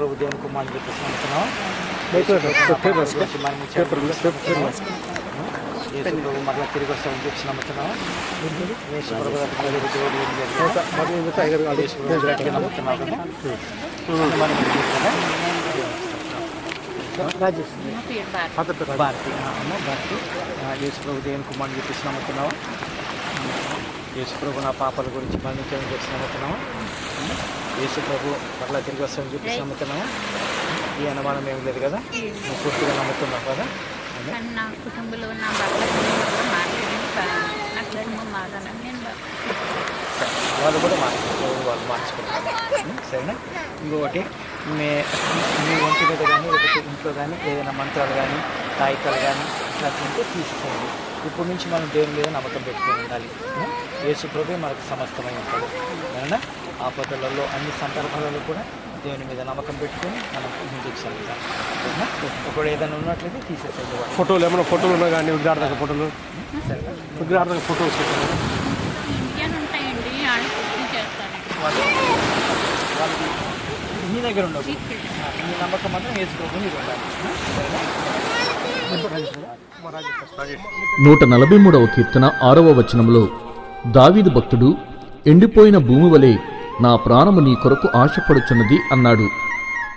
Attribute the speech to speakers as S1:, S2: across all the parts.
S1: ప్రభు దేవుని కుమారుని చెప్పేసి యేసు ప్రభు మరలా తిరిగి వస్తామని ఇది కదా? రాజేష్. భారతి భారతి. యేసు ప్రభు దేవుని కుమారుని చెప్పేసి నమ్ముతున్నావా యేసు ప్రభు నా పాపాల గురించి మరణించాలని చెప్పి నమ్ముతున్నావా యేసు ప్రభు మరలా తిరిగి వస్తామని చెప్పేసి నమ్ముతున్నావా ఈ అనుమానం ఏం లేదు కదా? నువ్వు పూర్తిగా నమ్ముతున్నావు కదా?
S2: నా కుటుంబంలో
S1: వాళ్ళు కూడా మార్చుకుంటారు వాళ్ళు మార్చుకుంటారు సరేనా? ఇంకొకటి మీ మీ ఒంటి మీద కానీ లేకపోతే ఇంట్లో కానీ ఏదైనా మంత్రాలు కానీ తాయికాలు కానీ ఇట్లాంటి ఉంటే తీసుకోండి. ఇప్పటి నుంచి మనం దేవుని మీద నమ్మకం పెట్టుకొని ఉండాలి? యేసు ప్రభే మనకు సమస్తమై ఉంటాడు. సరేనా? ఆపదలలో అన్ని సందర్భాలలో కూడా దేవుని మీద నమ్మకం పెట్టుకొని మనం ముందుకు సాగుతాం ఒకడు ఏదైనా ఉన్నట్లయితే తీసేసేది.
S3: ఫోటోలు ఏమైనా ఫోటోలు ఉన్నా కానీ విగ్రహార్థక ఫోటోలు?
S1: సరేనా
S3: విగ్రహార్థక ఫోటోస్
S1: వాళ్ళకి మీ దగ్గర ఉండవు. మీ నమ్మకం మాత్రం ప్రభు మీద ఉండాలి.
S4: నూట నలభై మూడవ కీర్తన ఆరవ వచనంలో దావీదు భక్తుడు ఎండిపోయిన భూమి వలె నా ప్రాణము నీ కొరకు ఆశపడుచున్నది అన్నాడు.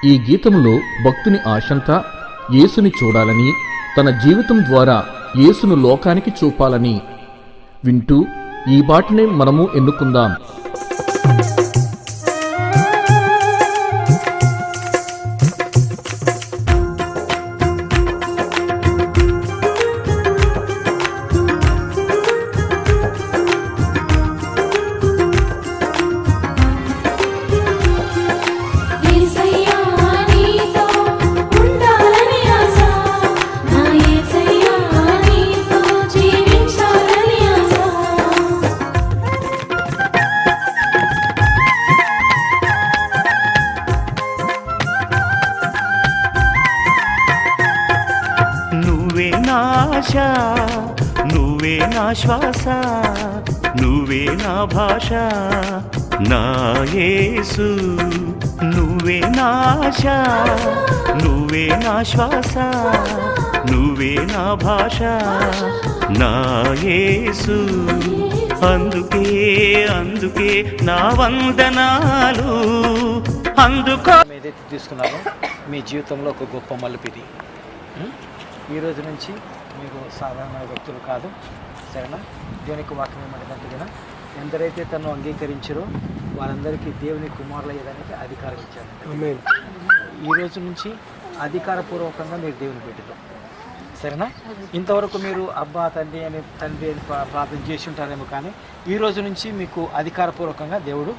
S4: ఈ గీతంలో భక్తుని ఆశంతా యేసుని చూడాలని తన జీవితం ద్వారా యేసును లోకానికి చూపాలని. వింటూ ఈ బాటనే మనము ఎన్నుకుందాం.
S5: నా ఆశ.
S6: నువ్వే నా శ్వాస నువ్వే నా భాష. నా యేసు నువ్వే నా ఆశ. నువ్వే నా శ్వాస నువ్వే నా భాష. నా యేసు అందుకే అందుకే నా వందనాలు. అందుకో
S1: ఏదైతే తీసుకున్నారో మీ జీవితంలో ఒక గొప్ప మలుపు ఇది ఉం? ఈ రోజు నుంచి మీకు సాధారణ వ్యక్తులు కాదు సరేనా దేవునికి వాక్యం ఏమంటే కదా ఎందరైతే తను అంగీకరించారో వారందరికీ దేవుని కుమారులు అయ్యేదానికి అధికారం ఇచ్చారు. ఈ రోజు నుంచి అధికారపూర్వకంగా మీరు దేవుని బిడ్డలు సరేనా ఇంతవరకు మీరు అబ్బా తండ్రి అని తండ్రి అని ప్రా- ప్రార్థన చేసి ఉంటారేమో కానీ ఈ రోజు నుంచి మీకు అధికారపూర్వకంగా దేవుడు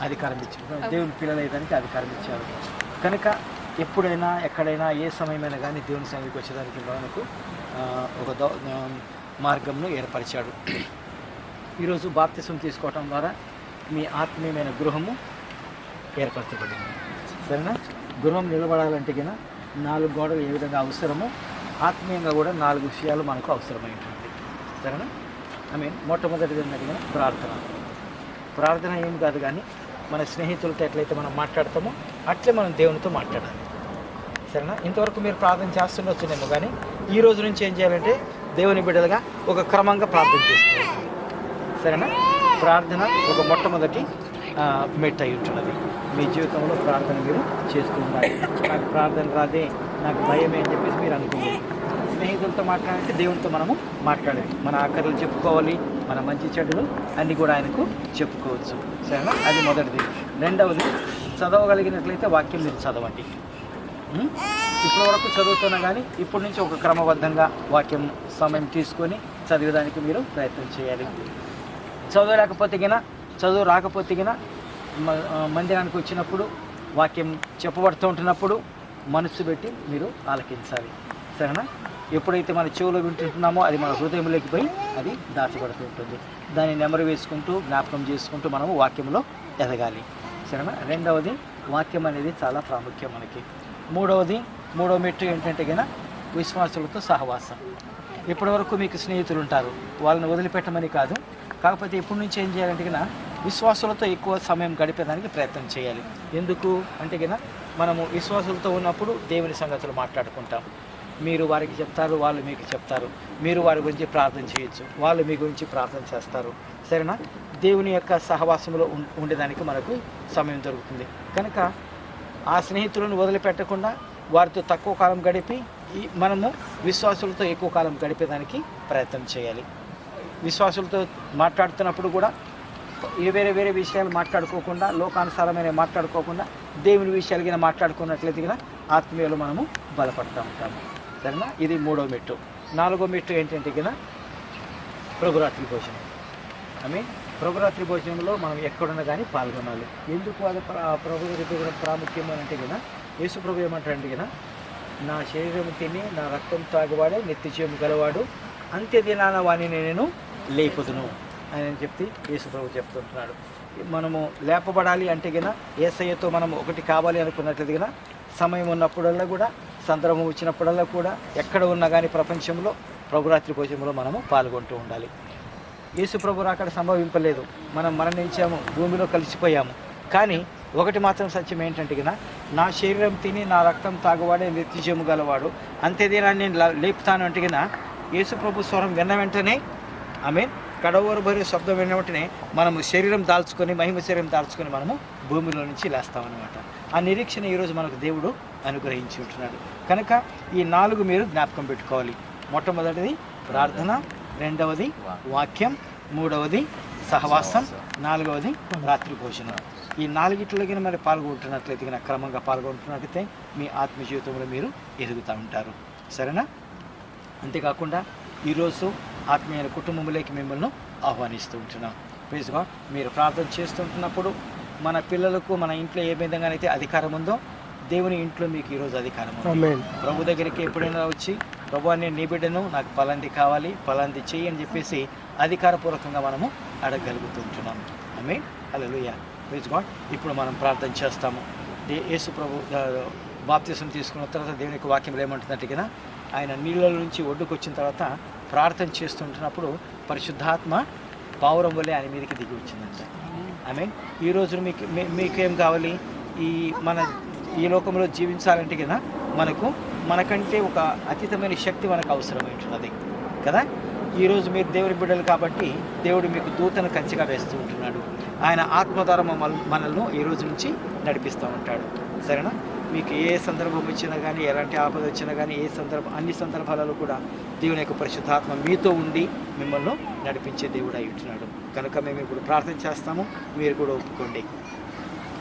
S1: అధికారం ఇచ్చాడు. దేవుని పిల్లలు అయ్యేదానికి అధికారం ఇచ్చారు కనుక ఎప్పుడైనా ఎక్కడైనా ఏ సమయమైనా కానీ దేవుని సన్నిధికి వచ్చేదానికి మనకు ఒక దౌ మార్గంను ఏర్పరిచాడు. ఈరోజు బాప్తిసం తీసుకోవటం ద్వారా మీ ఆత్మీయమైన గృహము ఏర్పరచబడింది. సరేనా? గృహం నిలబడాలంటే కినా నాలుగు గోడలు ఏ విధంగా అవసరమో ఆత్మీయంగా కూడా నాలుగు విషయాలు మనకు అవసరమై ఉంటుంది సరేనా? ఐ మీన్ మొట్టమొదటిది ఏంటంటే ప్రార్థన. ప్రార్థన ఏం కాదు కానీ మన స్నేహితులతో ఎట్లయితే మనం మాట్లాడతామో అట్లే మనం దేవునితో మాట్లాడాలి. సరేనా ఇంతవరకు మీరు ప్రార్థన చేస్తుండొచ్చునేమో కానీ ఈ రోజు నుంచి ఏం చేయాలంటే దేవుని బిడ్డలుగా ఒక క్రమంగా ప్రార్థన చేసుకోవాలి సరేనా? ప్రార్థన ఒక మొట్టమొదటి మెట్ అయి ఉంటున్నది. మీ జీవితంలో ప్రార్థన మీరు చేస్తూ ఉండాలి. నాకు ప్రార్థన రాదే నాకు భయమే అని చెప్పేసి మీరు అనుకోవాలి స్నేహితులతో మాట్లాడాలంటే దేవునితో మనము మాట్లాడాలి మన ఆకర్లు చెప్పుకోవాలి మన మంచి చెడులు అన్నీ కూడా ఆయనకు చెప్పుకోవచ్చు. సరేనా? అది మొదటిది. రెండవది చదవగలిగినట్లయితే వాక్యం మీరు చదవండి. ఇప్పటి వరకు చదువుతున్నా కానీ ఇప్పటి నుంచి ఒక క్రమబద్ధంగా వాక్యం సమయం తీసుకొని చదివేదానికి మీరు ప్రయత్నం చేయాలి. చదవలేకపోతే గిన చదువు రాకపోతే గిన మందిరానికి వచ్చినప్పుడు వాక్యం చెప్పబడుతూ ఉంటున్నప్పుడు మనస్సు పెట్టి మీరు ఆలకించాలి. సరేనా? ఎప్పుడైతే మన చెవులో వింటుంటున్నామో అది మన హృదయంలోకి పోయి అది దాచబడుతూ ఉంటుంది. దాన్ని నెమరు వేసుకుంటూ జ్ఞాపకం చేసుకుంటూ మనము వాక్యంలో ఎదగాలి. సరేనా? రెండవది వాక్యం అనేది చాలా ప్రాముఖ్యం మనకి. మూడవది మూడో మెట్టు ఏంటంటే గన విశ్వాసులతో సహవాసం. ఇప్పటి వరకు మీకు స్నేహితులు ఉంటారు వాళ్ళని వదిలిపెట్టమని కాదు. కాకపోతే ఇప్పటి నుంచి ఏం చేయాలంటే కన్నా విశ్వాసులతో ఎక్కువ సమయం గడిపేదానికి ప్రయత్నం చేయాలి. ఎందుకు? అంటే కదా మనము విశ్వాసులతో ఉన్నప్పుడు దేవుని సంగతులు మాట్లాడుకుంటాం. మీరు వారికి చెప్తారు వాళ్ళు మీకు చెప్తారు. మీరు వారి గురించి ప్రార్థన చేయొచ్చు. వాళ్ళు మీ గురించి ప్రార్థన చేస్తారు. సరేనా? దేవుని యొక్క సహవాసంలో ఉండేదానికి మనకు సమయం దొరుకుతుంది. కనుక ఆ స్నేహితులను వదిలిపెట్టకుండా వారితో తక్కువ కాలం గడిపి ఈ మనము విశ్వాసులతో ఎక్కువ కాలం గడిపేదానికి ప్రయత్నం చేయాలి. విశ్వాసులతో మాట్లాడుతున్నప్పుడు కూడా ఏ వేరే వేరే విషయాలు మాట్లాడుకోకుండా లోకానుసారమైన మాట్లాడుకోకుండా దేవుని విషయాలు కింద మాట్లాడుకున్నట్లయితే గిన ఆత్మీయులు మనము బలపడుతూ ఉంటాము. సరేనా? ఇది మూడో మెట్టు. నాలుగో మెట్టు ఏంటంటే కదా ప్రభురాత్రి భోజనం. ఐ మీన్ ప్రభురాత్రి భోజనంలో మనం ఎక్కడున్నా కానీ పాల్గొనాలి. ఎందుకు అది ప్రభురాత్రి భోజనం ప్రాముఖ్యం అని అంటే కదా యేసుప్రభు ఏమంటారంటే కదా నా శరీరం తిని నా రక్తం తాగువాడే నిత్య గలవాడు అంత్య దినాన వాణి నేను లేపుదును అని చెప్పి యేసుప్రభు చెప్తుంటున్నాడు. మనము లేపబడాలి అంటే గిన ఏసయ్యతో మనం ఒకటి కావాలి అనుకున్నట్లయితే గిన సమయం ఉన్నప్పుడల్లా కూడా సందర్భం వచ్చినప్పుడల్లా కూడా ఎక్కడ ఉన్నా కానీ ప్రపంచంలో ప్రభురాత్రి భోజనంలో మనము పాల్గొంటూ ఉండాలి. యేసుప్రభు రాకడ అక్కడ సంభవింపలేదు. మనం మరణించాము భూమిలో కలిసిపోయాము. కానీ ఒకటి మాత్రం సత్యం ఏంటంటే కదా నా శరీరం తిని నా రక్తం తాగువాడే నిత్యజము గలవాడు. అంతేదినాన్ని నేను లేపుతాను అంటే కదా యేసుప్రభు స్వరం విన్న వెంటనే ఆమె కడవరు భరి శబ్దం విన్న వెంటనే మనము శరీరం దాల్చుకొని మహిమ శరీరం దాల్చుకొని మనము భూమిలో నుంచి లేస్తామన్నమాట. ఆ నిరీక్షణ ఈరోజు మనకు దేవుడు అనుగ్రహించి ఉంటున్నాడు. కనుక ఈ నాలుగు మీరు జ్ఞాపకం పెట్టుకోవాలి. మొట్టమొదటిది ప్రార్థన రెండవది వాక్యం మూడవది సహవాసం నాలుగవది రాత్రి భోజనం. ఈ నాలుగిట్లో కింద మరి పాల్గొంటున్నట్లయితే కనుక క్రమంగా పాల్గొంటున్నట్లయితే మీ ఆత్మ జీవితంలో మీరు ఎదుగుతూ ఉంటారు. సరేనా? అంతేకాకుండా ఈరోజు ఆత్మీయ కుటుంబంలోకి మిమ్మల్ని ఆహ్వానిస్తూ ఉంటున్నాం. ప్లీజ్గా మీరు ప్రార్థన చేస్తుంటున్నప్పుడు మన పిల్లలకు మన ఇంట్లో ఏ విధంగానైతే అధికారం ఉందో దేవుని ఇంట్లో మీకు ఈరోజు అధికారం ఉంది.
S3: ఆమేన్
S1: ప్రభు దగ్గరికి ఎప్పుడైనా వచ్చి ప్రభు నేను నీ బిడ్డను నాకు పలాంటి కావాలి పలాంటి చెయ్యి అని చెప్పేసి అధికారపూర్వకంగా మనము అడగగలుగుతుంటున్నాము ఐ మీన్ ప్లీజ్ గాడ్. ఇప్పుడు మనం ప్రార్థన చేస్తాము. యేసు ప్రభు బాప్తీసం తీసుకున్న తర్వాత దేవుని యొక్క వాక్యం ఏమంటుందంటే కదా ఆయన నీళ్ళ నుంచి ఒడ్డుకు వచ్చిన తర్వాత ప్రార్థన చేస్తుంటున్నప్పుడు పరిశుద్ధాత్మ పావురం వల్లే ఆయన మీదకి దిగి వచ్చిందంట. ఐ మీన్ ఈ రోజు మీకు మీ- మీకేం కావాలి? ఈ మన ఈ లోకంలో జీవించాలంటే కదా మనకు మనకంటే ఒక అతీతమైన శక్తి మనకు అవసరమైంటున్నది కదా? ఈరోజు మీరు దేవుని బిడ్డలు కాబట్టి దేవుడు మీకు దూతను కంచిగా వేస్తూ ఉంటున్నాడు. ఆయన ఆత్మ మనల్ని ఈ రోజు నుంచి నడిపిస్తూ ఉంటాడు. సరేనా? మీకు ఏ సందర్భం వచ్చినా కానీ ఎలాంటి ఆపద వచ్చినా కానీ ఏ సందర్భం అన్ని సందర్భాలలో కూడా దేవుని యొక్క పరిశుద్ధాత్మ మీతో ఉండి మిమ్మల్ని నడిపించే దేవుడు అయి ఉంటున్నాడు. కనుక మేము ఇప్పుడు ప్రార్థన చేస్తాము. మీరు కూడా ఒప్పుకోండి.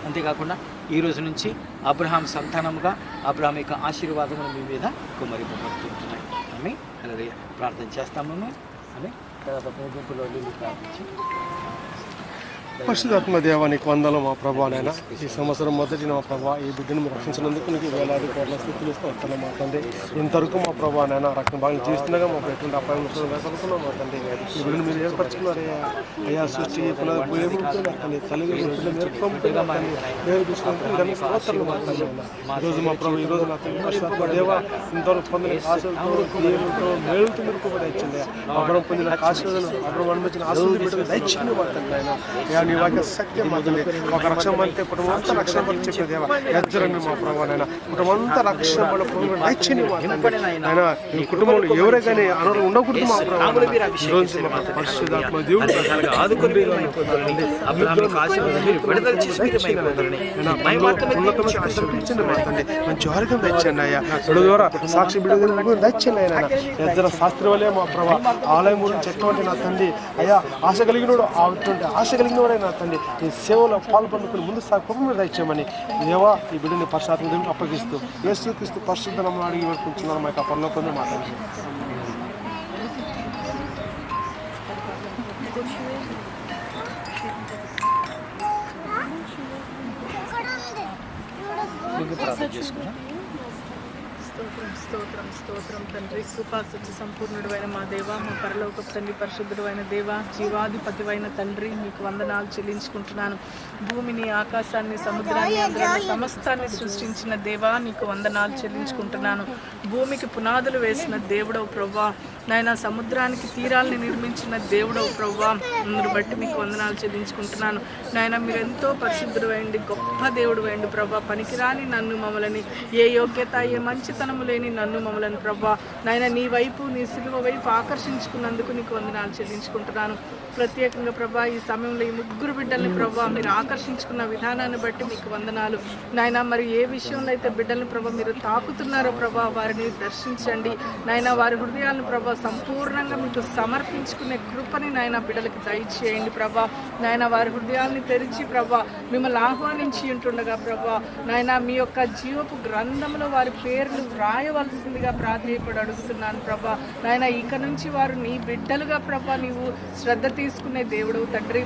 S1: అంతేకాకుండా ఈ రోజు నుంచి అబ్రహాం సంతానముగా అబ్రహాం యొక్క ఆశీర్వాదములు మీ మీద కుమరింపబడుతుంటున్నాయి అని అలాగే ప్రార్థన చేస్తాము అని తర్వాత ముగింపులో ప్రార్థించి
S3: పరిశుధాత్మ దేవ నీకు వందలు మా ప్రభానైనా ఈ సంవత్సరం మొదటి మా ప్రభా ఈ బిడ్డను రక్షించినందుకు నీకు వేలాది కోట్ల స్థితులు ఇస్తూ వస్తున్నాం మా తండ్రి. ఇంతవరకు మా ప్రభానైనా రక్షణ భాగం జీవిస్తుండగా మా ఎటువంటి అపాయం వేసుకున్నాం మా తండ్రి. ఈ బిడ్డను మీరు ఏర్పరచుకున్నారు అయ్యా. సృష్టి పునః భూమి తల్లి సంవత్సరాలు మా తండ్రి నాయన. మా ప్రభు ఈరోజు రోజు నా తండ్రి పరిశుధాత్మ దేవ ఇంతవరకు పొందిన ఆశలతో దేవునితో మేలుతో మీరు కూడా ఇచ్చింది అబ్రం పొందిన ఆశీర్వాదం అబ్రం అనుమతించిన ఆశీర్వాదం బిడ్డలు మా తండ్రి నాయన. నీ వాక్య సత్యం తండ్రి ఒక రక్షణ అంటే కుటుంబం అంతా రక్షణ పడి చెప్పే దేవ మా ప్రభు నాయన కుటుంబం అంతా రక్షణ పడి ప్రభు ఈ కుటుంబంలో ఎవరే కానీ అనరు ఉండకూడదు మా పరిశుధాత్మ దేవుడు
S1: ఆదుకొని
S3: మంచి ఆరోగ్యం తెచ్చండి అయ్యా. ద్వారా సాక్షి బిడ్డ తెచ్చండి ఆయన ఇద్దరు శాస్త్రి వల్లే మా ప్రభా ఆలయం గురించి ఎటువంటి నా తండ్రి. అయ్యా ఆశ కలిగినోడు ఆశ కలిగినోడే నా తండ్రి ఈ సేవలో పాల్పండుకుని ముందు సాగు దయచేయమని దేవా ఈ బిడ్డని పరిశాత్మ దేవుని అప్పగిస్తూ యేసు క్రీస్తు పరిశుద్ధ నమ్మని అడిగి వేడుకుంటున్నారు మా యొక్క పనులతోనే మా తండ్రి.
S1: మీకు ప్రార్థన చేసుకున్నాం
S7: స్తోత్రం స్తోత్రం స్తోత్రం తండ్రి. కృపా సత్య సంపూర్ణుడైన మా దేవ మా పరలోక తండ్రి పరిశుద్ధుడైన దేవ జీవాధిపతివైన తండ్రి మీకు వందనాలు చెల్లించుకుంటున్నాను. భూమిని ఆకాశాన్ని సముద్రాన్ని సమస్తాన్ని సృష్టించిన దేవా నీకు వందనాలు చెల్లించుకుంటున్నాను. భూమికి పునాదులు వేసిన దేవుడవు ప్రభా నాయన సముద్రానికి తీరాల్ని నిర్మించిన దేవుడవు ప్రవ్వా అందరు బట్టి మీకు వందనాలు చెల్లించుకుంటున్నాను. నాయన మీరు ఎంతో పరిశుద్ధుడు గొప్ప దేవుడు అయండి ప్రభా పనికిరాని నన్ను మమ్మలని ఏ యోగ్యత ఏ మంచితనము లేని నన్ను మమ్మలని ప్రభా నాయన నీ వైపు నీ సిలువ వైపు ఆకర్షించుకున్నందుకు నీకు వందనాలు చెల్లించుకుంటున్నాను. ప్రత్యేకంగా ప్రభా ఈ సమయంలో ఈ ముగ్గురు బిడ్డల్ని ప్రభా మీరు ఆకర్షించుకున్న విధానాన్ని బట్టి మీకు వందనాలు. నాయన మరి ఏ విషయంలో అయితే బిడ్డల్ని ప్రభా మీరు తాకుతున్నారో ప్రభా వారిని దర్శించండి. నాయన వారి హృదయాలను ప్రభా సంపూర్ణంగా మీకు సమర్పించుకునే కృపని నాయన బిడ్డలకి దయచేయండి ప్రభా. నాయన వారి హృదయాన్ని తెరిచి ప్రభా మిమ్మల్ని ఆహ్వానించి ఉంటుండగా ప్రభా. నాయన మీ యొక్క జీవపు గ్రంథంలో వారి పేర్లు వ్రాయవలసిందిగా ప్రాధేయపడి అడుగుతున్నాను ప్రభా. నాయన ఇక నుంచి వారు నీ బిడ్డలుగా ప్రభా నీవు శ్రద్ధ తీసుకునే దేవుడు తండ్రి.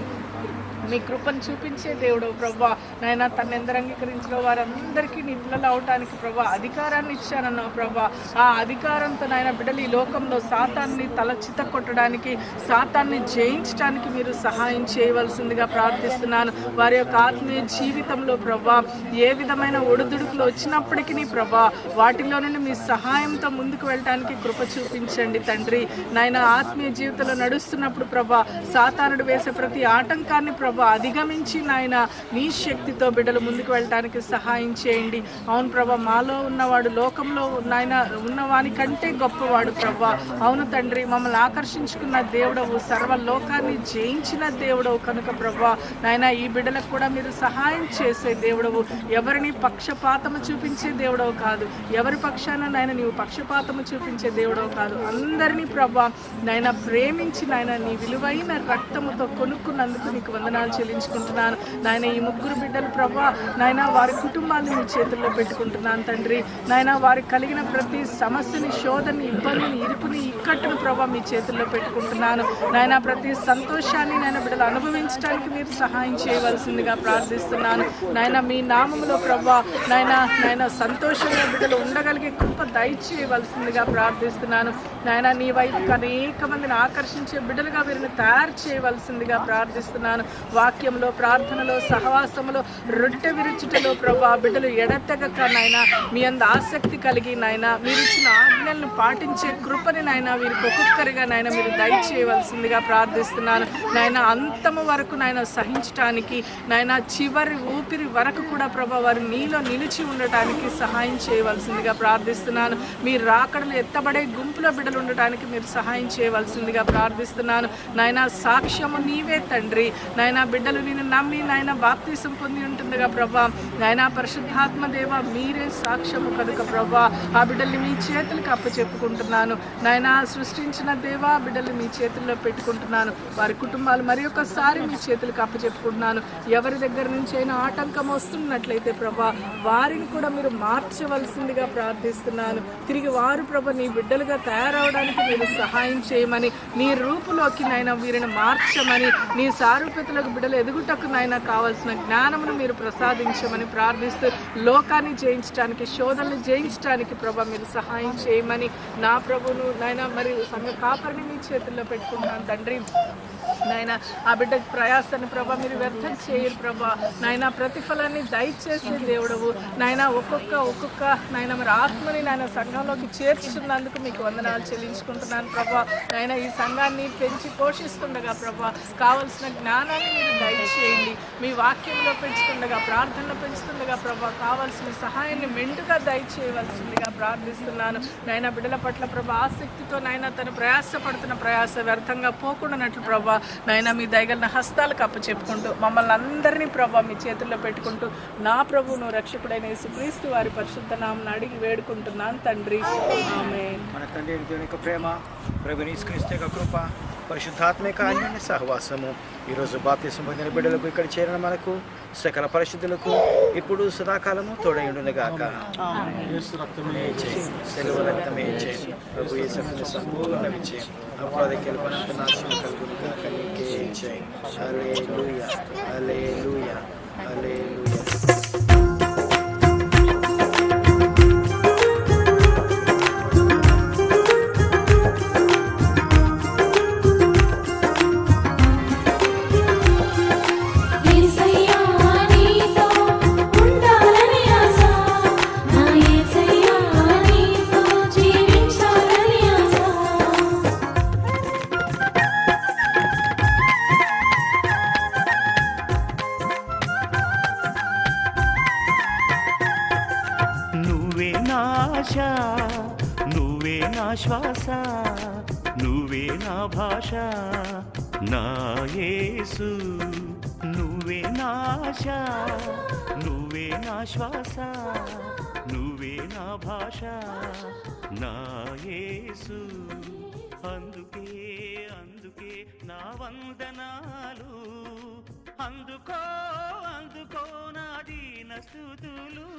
S7: మీ కృపను చూపించే దేవుడు ప్రభా నాయన తను ఎందరు అంగీకరించిన వారందరికీ నీ పిల్లలు అవటానికి ప్రభా అధికారాన్ని ఇచ్చానన్నావు ప్రభా ఆ అధికారంతో నాయన బిడ్డలు ఈ లోకంలో సాతాన్ని తల చిత కొట్టడానికి సాతాన్ని జయించడానికి మీరు సహాయం చేయవలసిందిగా ప్రార్థిస్తున్నాను. వారి యొక్క ఆత్మీయ జీవితంలో ప్రభా ఏ విధమైన ఒడిదుడుకులు వచ్చినప్పటికీ నీ ప్రభా వాటిలో నుండి మీ సహాయంతో ముందుకు వెళ్ళడానికి కృప చూపించండి తండ్రి. నాయన ఆత్మీయ జీవితంలో నడుస్తున్నప్పుడు ప్రభా సాతానుడు వేసే ప్రతి ఆటంకాన్ని ప్రభా అధిగమించి నాయన నీ శక్తితో బిడ్డలు ముందుకు వెళ్ళడానికి సహాయం చేయండి. అవును ప్రభా మాలో ఉన్నవాడు లోకంలో నాయన ఉన్నవాని కంటే గొప్పవాడు ప్రభా. అవును తండ్రి మమ్మల్ని ఆకర్షించుకున్న దేవుడవు సర్వ లోకాన్ని జయించిన దేవుడవు కనుక ప్రభ. నాయన ఈ బిడ్డలకు కూడా మీరు సహాయం చేసే దేవుడవు. ఎవరిని పక్షపాతము చూపించే దేవుడవు కాదు. ఎవరి పక్షాన నాయన నీవు పక్షపాతము చూపించే దేవుడవు కాదు. అందరినీ ప్రభా నాయన ప్రేమించి నాయన నీ విలువైన రక్తముతో కొనుక్కున్నందుకు నీకు వందనాలు చెల్లించుకుంటున్నాను. నాయన ఈ ముగ్గురు బిడ్డలు ప్రభా నాయన వారి కుటుంబాన్ని మీ చేతుల్లో పెట్టుకుంటున్నాను తండ్రి. నాయన వారికి కలిగిన ప్రతి సమస్యని శోధని ఇబ్బందిని ఇరుపుని ఇక్కట్టును ప్రభా మీ చేతుల్లో పెట్టుకుంటున్నాను. నాయన ప్రతి సంతోషాన్ని నాయన బిడ్డలు అనుభవించడానికి మీరు సహాయం చేయవలసిందిగా ప్రార్థిస్తున్నాను. నాయన మీ నామములో ప్రభా నాయన నాయన సంతోషంగా బిడ్డలు ఉండగలిగే కృప దయచేయవలసిందిగా ప్రార్థిస్తున్నాను. నాయన నీ వైపు అనేక మందిని ఆకర్షించే బిడ్డలుగా వీరిని తయారు చేయవలసిందిగా ప్రార్థిస్తున్నాను. వాక్యంలో ప్రార్థనలో సహవాసంలో రొట్టె విరుచుటలో ప్రభా బిడ్డలు ఎడతెగక నాయన మీ అంద ఆసక్తి కలిగి నాయన మీరు ఇచ్చిన ఆజ్ఞలను పాటించే కృపని నాయన వీరికి ఒక్కొక్కరిగా నాయన మీరు దయచేయవలసిందిగా ప్రార్థిస్తున్నాను. నాయన అంతము వరకు నాయన సహించటానికి నాయన చివరి ఊపిరి వరకు కూడా ప్రభా వారు నీలో నిలిచి ఉండటానికి సహాయం చేయవలసిందిగా ప్రార్థిస్తున్నాను. మీరు రాకడలు ఎత్తబడే గుంపులో బిడ్డలు ఉండటానికి మీరు సహాయం చేయవలసిందిగా ప్రార్థిస్తున్నాను. నాయన సాక్ష్యము నీవే తండ్రి. నాయన బిడ్డలు నేను నమ్మి నాయన బాప్తీసం పొంది ఉంటుందిగా ప్రభా. నాయన పరిశుద్ధాత్మ దేవ మీరే సాక్ష్యము కనుక ప్రభా. ఆ బిడ్డల్ని మీ చేతులకు అప్పచెప్పుకుంటున్నాను. నాయన సృష్టించిన దేవా బిడ్డల్ని మీ చేతుల్లో పెట్టుకుంటున్నాను. వారి కుటుంబాలు మరి ఒకసారి మీ చేతులకు అప్పచెప్పుకుంటున్నాను. ఎవరి దగ్గర నుంచి అయినా ఆటంకం వస్తున్నట్లయితే ప్రభా వారిని కూడా మీరు మార్చవలసిందిగా ప్రార్థిస్తున్నాను. తిరిగి వారు ప్రభ నీ బిడ్డలుగా తయారవడానికి మీరు సహాయం చేయమని నీ రూపులోకి నాయన వీరిని మార్చమని నీ సారూప్యతలకు బిడ్డలు ఎదుగుటకు నాయన కావాల్సిన జ్ఞానమును మీరు ప్రసాదించమని ప్రార్థిస్తూ లోకాన్ని జయించడానికి శోధనలు జయించడానికి ప్రభా మీరు సహాయం చేయమని నా ప్రభును నాయన మరి సంఘ కాపరిని మీ చేతుల్లో పెట్టుకున్నాను తండ్రి నాయన ఆ బిడ్డ ప్రయాసాన్ని ప్రభా మీరు వ్యర్థం చేయరు ప్రభా. నాయన ప్రతిఫలాన్ని దయచేసి దేవుడవు. నాయన ఒక్కొక్క ఒక్కొక్క నాయన మరి ఆత్మని నాయన సంఘంలోకి చేర్చుతున్నందుకు మీకు వందనాలు చెల్లించుకుంటున్నాను ప్రభా. నాయన ఈ సంఘాన్ని పెంచి పోషిస్తుండగా ప్రభా కావలసిన జ్ఞానాన్ని మీరు దయచేయండి. మీ వాక్యంలో పెంచుతుండగా ప్రార్థనలో పెంచుతుండగా ప్రభా కావలసిన సహాయాన్ని మెండుగా దయచేయవలసిందిగా ప్రార్థిస్తున్నాను. నాయన బిడ్డల పట్ల ప్రభా ఆసక్తితో నాయన తను ప్రయాసపడుతున్న ప్రయాస వ్యర్థంగా పోకుండానట్లు ప్రభా నాయన మీ దయగలిన హస్తాలకు అప్పచెప్పుకుంటూ మమ్మల్ని అందరినీ ప్రభా మీ చేతుల్లో పెట్టుకుంటూ నా ప్రభువును రక్షకుడైన యేసుక్రీస్తు వారి పరిశుద్ధ నామను అడిగి వేడుకుంటున్నాను తండ్రి. ఆమె
S1: మన తండ్రి ప్రేమ క్రీస్తు యొక్క కృప పరిశుద్ధాత్మిక అన్యోన్య సహవాసము. ఈరోజు బాప్తిసం పొందిన బిడ్డలకు ఇక్కడ చేరిన మనకు సకల పరిశుద్ధులకు ఇప్పుడు సదాకాలము తోడైండునుగాక సెలవు రక్తమే చేయి ప్రభు ఏ సంపూర్ణ విజయం అపరాధ గెలుపనంత నాశనం కలుగును నీకే చేయి హల్లెలూయా హల్లెలూయా హల్లెలూయా
S6: శ్వాస నువ్వే నా భాష నా యేసు. నువ్వే నాశ నువ్వే నా శ్వాస. నువ్వే నా భాష నా యేసు. అందుకే అందుకే నా వందనాలు. అందుకో అందుకో నా దీన స్థుతులు.